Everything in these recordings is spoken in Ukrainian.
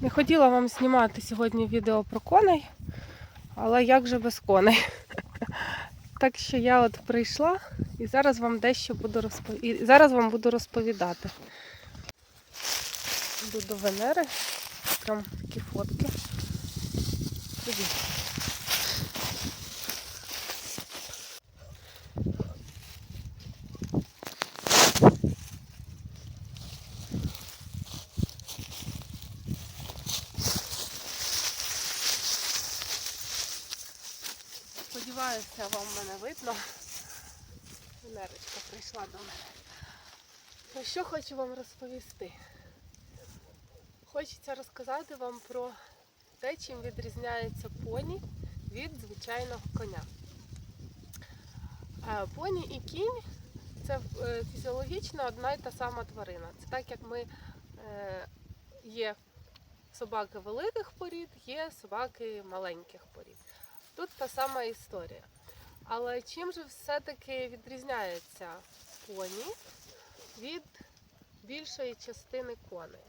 Не хотіла вам знімати сьогодні відео про коней, але як же без коней? Так що я от прийшла і зараз вам дещо буду розповідати. Зараз вам буду розповідати. Йду до Венери. Прям такі фотки. Привіт. Сподіваюся, вам мене видно. Венерочка прийшла до мене. Ну, що хочу вам розповісти? Хочеться розказати вам про те, чим відрізняється поні від звичайного коня. Е, Поні і кінь це е, фізіологічно одна й та сама тварина. Це так як ми е, є собаки великих порід, є собаки маленьких порід. Тут та сама історія. Але чим же все-таки відрізняється поні від більшої частини коней?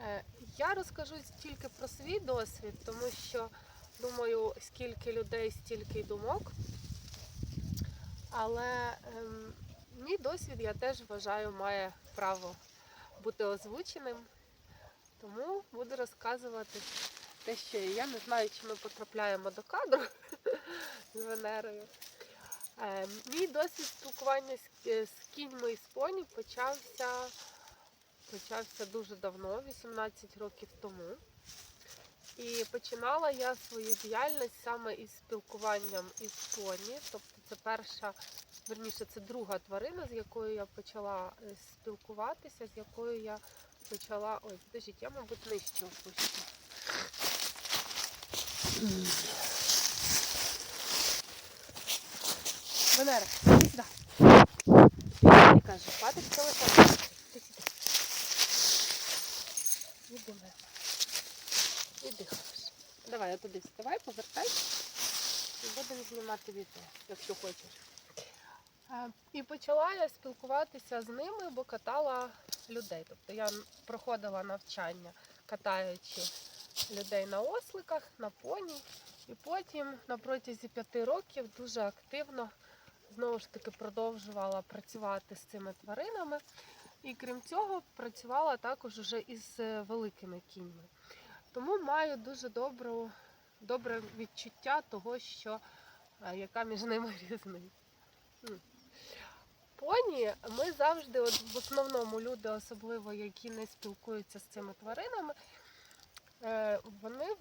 Е, Я розкажу тільки про свій досвід, тому що думаю, скільки людей, стільки думок. Але ем, мій досвід, я теж вважаю, має право бути озвученим. Тому буду розказувати те, що я не знаю, чи ми потрапляємо до кадру з Венерою. Е, мій досвід спілкування з, е, з кіньми і з поні почався, почався дуже давно, 18 років тому. І починала я свою діяльність саме із спілкуванням із поні. Тобто це перша, верніше, це друга тварина, з якою я почала е, спілкуватися, з якою я почала. Ой, подождіть, я, мабуть, нижче опущу. Іди сюди. Я кажу, хватить телефон. Іди, Венера. Іди. Давай, я туди вставай, повертай. І будемо знімати відео, якщо хочеш. І почала я спілкуватися з ними, бо катала людей. Тобто я проходила навчання, катаючи людей на осликах, на поні. І потім на протязі п'яти років дуже активно знову ж таки продовжувала працювати з цими тваринами. І крім цього, працювала також уже із е, великими кіньми. Тому маю дуже добру, добре відчуття того, що е, яка між ними різниця. Поні ми завжди, от в основному люди, особливо які не спілкуються з цими тваринами, е, вони,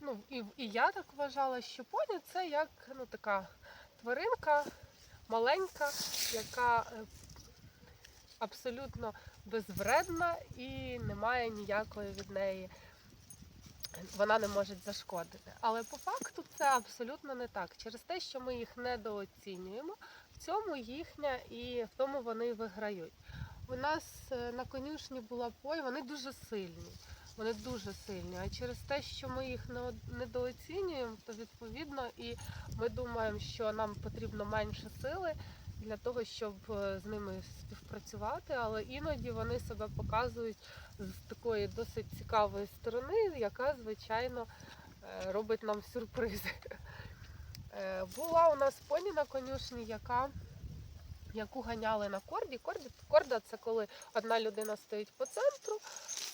ну і, і я так вважала, що поні це як ну, така тваринка маленька, яка е, абсолютно безвредна і немає ніякої від неї. Вона не може зашкодити. Але по факту це абсолютно не так. Через те, що ми їх недооцінюємо, в цьому їхня і в тому вони виграють. У нас е, на конюшні була пой, вони дуже сильні. Вони дуже сильні. А через те, що ми їх не- недооцінюємо, то відповідно і ми думаємо, що нам потрібно менше сили для того, щоб е, з ними співпрацювати, але іноді вони себе показують з такої досить цікавої сторони, яка, звичайно, е, робить нам сюрпризи. Е, Була у нас поні на конюшні, яка, яку ганяли на корді. Корді, корда це коли одна людина стоїть по центру,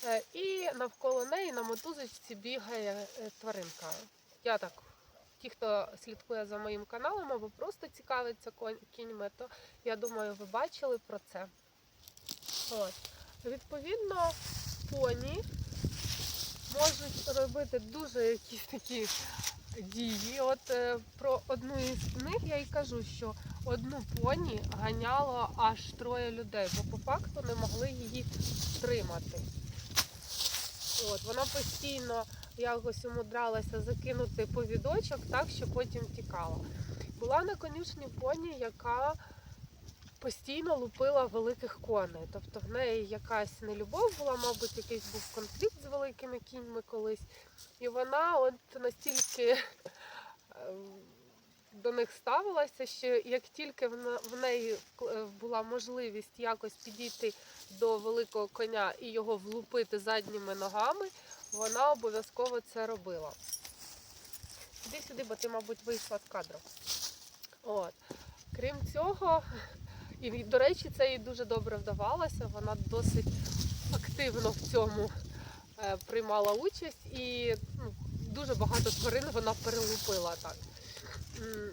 е, і навколо неї на мотузочці бігає е, тваринка. Я так, ті, хто слідкує за моїм каналом або просто цікавиться кіньми, то я думаю, ви бачили про це. От. Відповідно, поні можуть робити дуже якісь такі дії. От е, про одну із них я й кажу, що одну поні ганяло аж троє людей, бо по факту не могли її стримати. От, вона постійно якось умудралася закинути повідочок так, що потім тікала. Була на конюшні поні, яка постійно лупила великих коней. Тобто в неї якась нелюбов була, мабуть, якийсь був конфлікт з великими кіньми колись. І вона от настільки до них ставилася, що як тільки в неї е, була можливість якось підійти до великого коня і його влупити задніми ногами, вона обов'язково це робила. Іди сюди, бо ти, мабуть, вийшла з кадру. От. Крім цього, і, до речі, це їй дуже добре вдавалося. Вона досить активно в цьому е, приймала участь і ну, дуже багато тварин вона перелупила так. Е,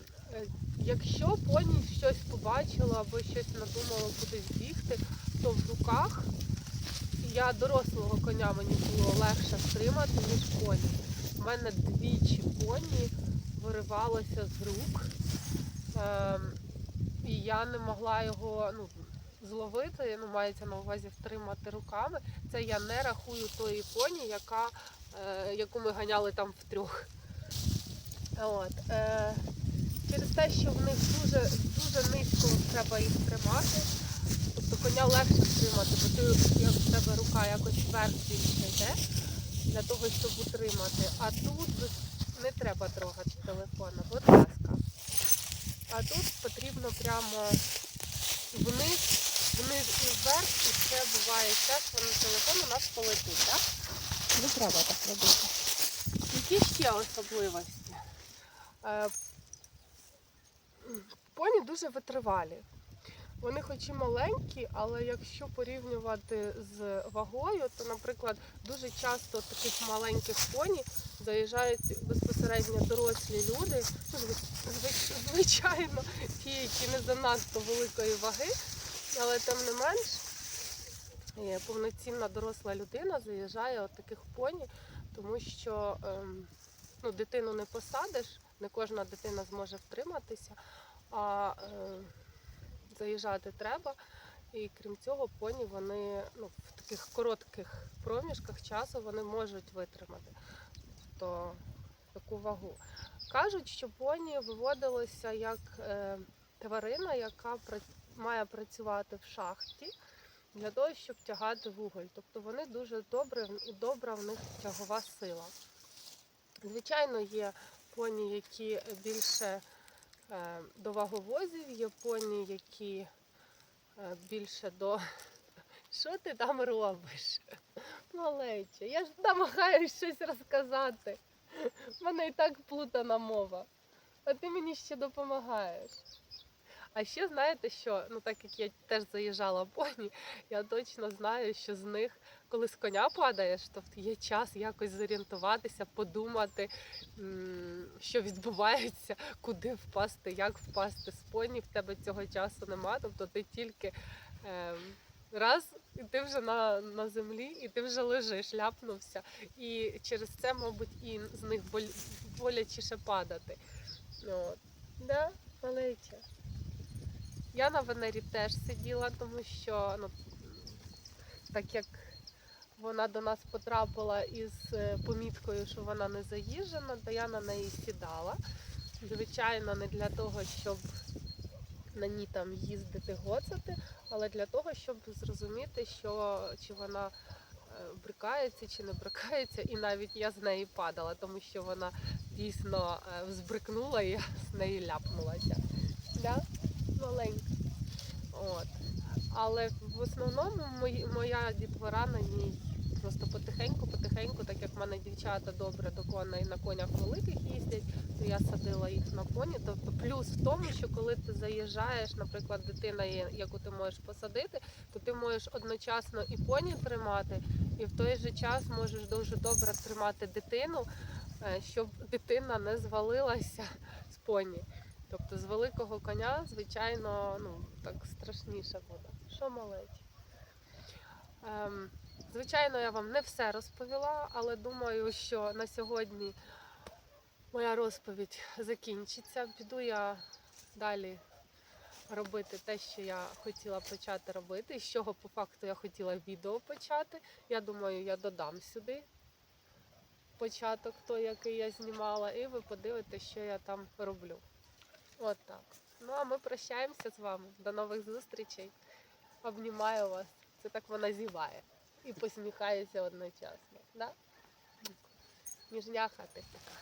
Якщо поні щось побачила або щось надумала кудись бігти, то в руках я дорослого коня мені було легше втримати, ніж поні. У мене двічі поні виривалося з рук, ем, і я не могла його ну, зловити, ну, мається на увазі втримати руками. Це я не рахую тої поні, яка, е, яку ми ганяли там втрьох. От, е, через те, що в них дуже, дуже низько треба їх тримати. Тобто коня легше втримати, бо ти як в тебе рука якось вверх більше йде для того, щоб утримати. А тут не треба трогати телефона, будь ласка. А тут потрібно прямо вниз, вниз і вверх, і це буває час, коли телефон у нас полетить, так? Не треба так робити. Які ще особливості? Е, Поні дуже витривалі. Вони хоч і маленькі, але якщо порівнювати з вагою, то, наприклад, дуже часто таких маленьких поні заїжджають безпосередньо дорослі люди, ну, зв- зв- звичайно, ті, які не занадто великої ваги, але тим не менш повноцінна доросла людина заїжджає от таких поні, тому що ем, ну, дитину не посадиш, не кожна дитина зможе втриматися, а е, заїжджати треба. І крім цього, поні вони ну, в таких коротких проміжках часу вони можуть витримати то, таку вагу. Кажуть, що поні виводилося як е, тварина, яка має працювати в шахті для того, щоб тягати вуголь. Тобто вони дуже добре, добра в них тягова сила. Звичайно, є поні, які більше е, до ваговозів, є поні, які е, більше до. Що ти там робиш? Малече, я ж намагаюся щось розказати. У мене і так плутана мова. А ти мені ще допомагаєш. А ще знаєте що? Ну так як я теж заїжджала поні, я точно знаю, що з них, коли з коня падаєш, то є час якось зорієнтуватися, подумати, що відбувається, куди впасти, як впасти з поні. В тебе цього часу нема. Тобто ти тільки ем, раз, і ти вже на, на землі, і ти вже лежиш, ляпнувся. І через це, мабуть, і з них болячіше падати. От. Да, малеча. Я на Венері теж сиділа, тому що ну, так як вона до нас потрапила із е, поміткою, що вона не заїжджена, то я на неї сідала. Звичайно, не для того, щоб на ній там їздити, гоцати, але для того, щоб зрозуміти, що чи вона е, брикається чи не брикається, і навіть я з неї падала, тому що вона дійсно е, взбрикнула і з неї ляпнулася. Да? Маленька. От. Але в основному моя дітвора на ній просто потихеньку, потихеньку, так як в мене дівчата добре до коней на конях великих їздять, то я садила їх на коні. Тобто плюс в тому, що коли ти заїжджаєш, наприклад, дитина яку ти можеш посадити, то ти можеш одночасно і поні тримати, і в той же час можеш дуже добре тримати дитину, е, щоб дитина не звалилася з поні. Тобто з великого коня, звичайно, ну так страшніше буде. Що малечі? Ем, звичайно, я вам не все розповіла, але думаю, що на сьогодні моя розповідь закінчиться. Піду я далі робити те, що я хотіла почати робити, з чого по факту я хотіла відео почати. Я думаю, я додам сюди початок той, який я знімала, і ви подивитесь, що я там роблю. От так. Ну а ми прощаємося з вами. До нових зустрічей. Обнімаю вас. Це так вона зіває. І посміхається одночасно. Да? Ніжняха ти така.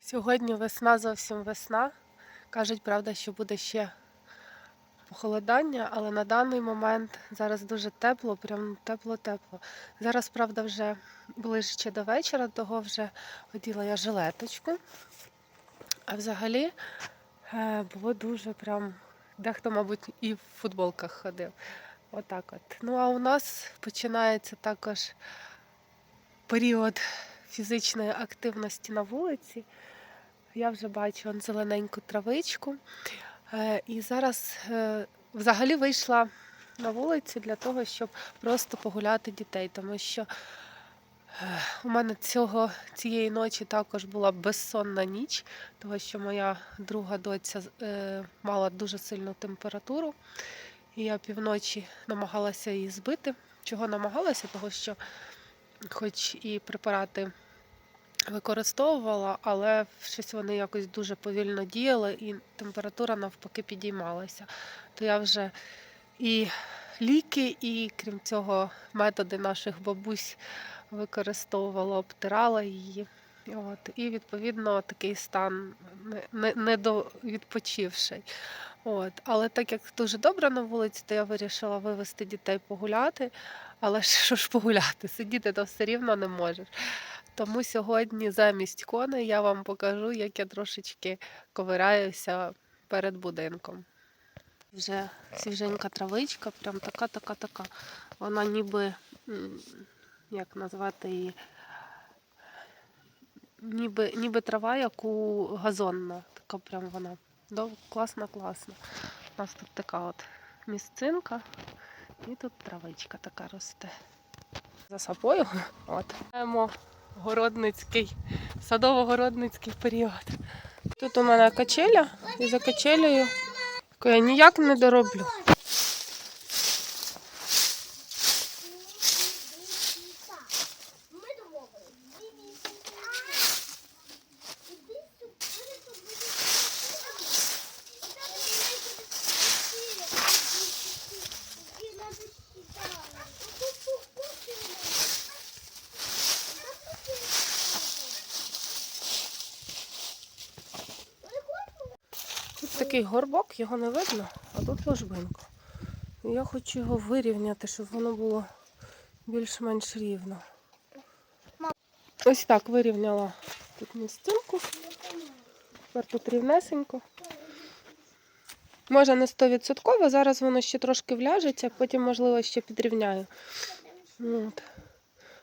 Сьогодні весна зовсім весна. Кажуть, правда, що буде ще похолодання, але на даний момент зараз дуже тепло, прям тепло-тепло. Зараз, правда, вже ближче до вечора, того вже оділа я жилеточку. А взагалі е, було дуже прям. Дехто, мабуть, і в футболках ходив. Отак от. Ну а у нас починається також період фізичної активності на вулиці. Я вже бачу он зелененьку травичку. Е, І зараз е, взагалі вийшла на вулицю для того, щоб просто погуляти дітей, тому що у мене цього, цієї ночі також була безсонна ніч, тому що моя друга доця е, мала дуже сильну температуру. І я півночі намагалася її збити. Чого намагалася? Того що, хоч і препарати використовувала, але щось вони якось дуже повільно діяли, і температура навпаки підіймалася. То я вже і ліки, і крім цього, методи наших бабусь використовувала, обтирала її. От, і відповідно такий стан не- не- недовідпочивший. От. Але так як дуже добре на вулиці, то я вирішила вивезти дітей погуляти. Але що ж погуляти? Сидіти то все рівно не можеш. Тому сьогодні замість коней я вам покажу, як я трошечки ковиряюся перед будинком. Вже свіженька травичка, прям така, така, така. Вона ніби, як назвати її, ніби, ніби трава, як у газонна. Така прям вона. Класна, класна. У нас тут така от місцинка, і тут травичка така росте. За собою. От. Маємо городницький, садово-городницький період. Тут у мене качеля, і за качелею, яку я ніяк не дороблю. Такий горбок, його не видно, а тут ложбинка. Я хочу його вирівняти, щоб воно було більш-менш рівно. Ось так вирівняла тут місцинку. Тепер тут рівнесенько. Може не 100%, зараз воно ще трошки вляжеться, потім, можливо, ще підрівняю. От.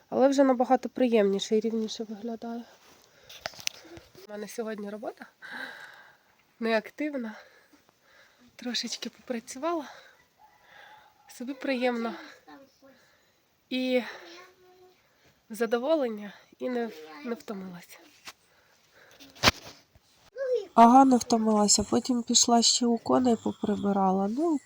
Але вже набагато приємніше і рівніше виглядає. У мене сьогодні робота неактивна. Трошечки попрацювала. Собі приємно. І задоволення, і не, не втомилася. Ага, не втомилася. Потім пішла ще у коней поприбирала. Ну,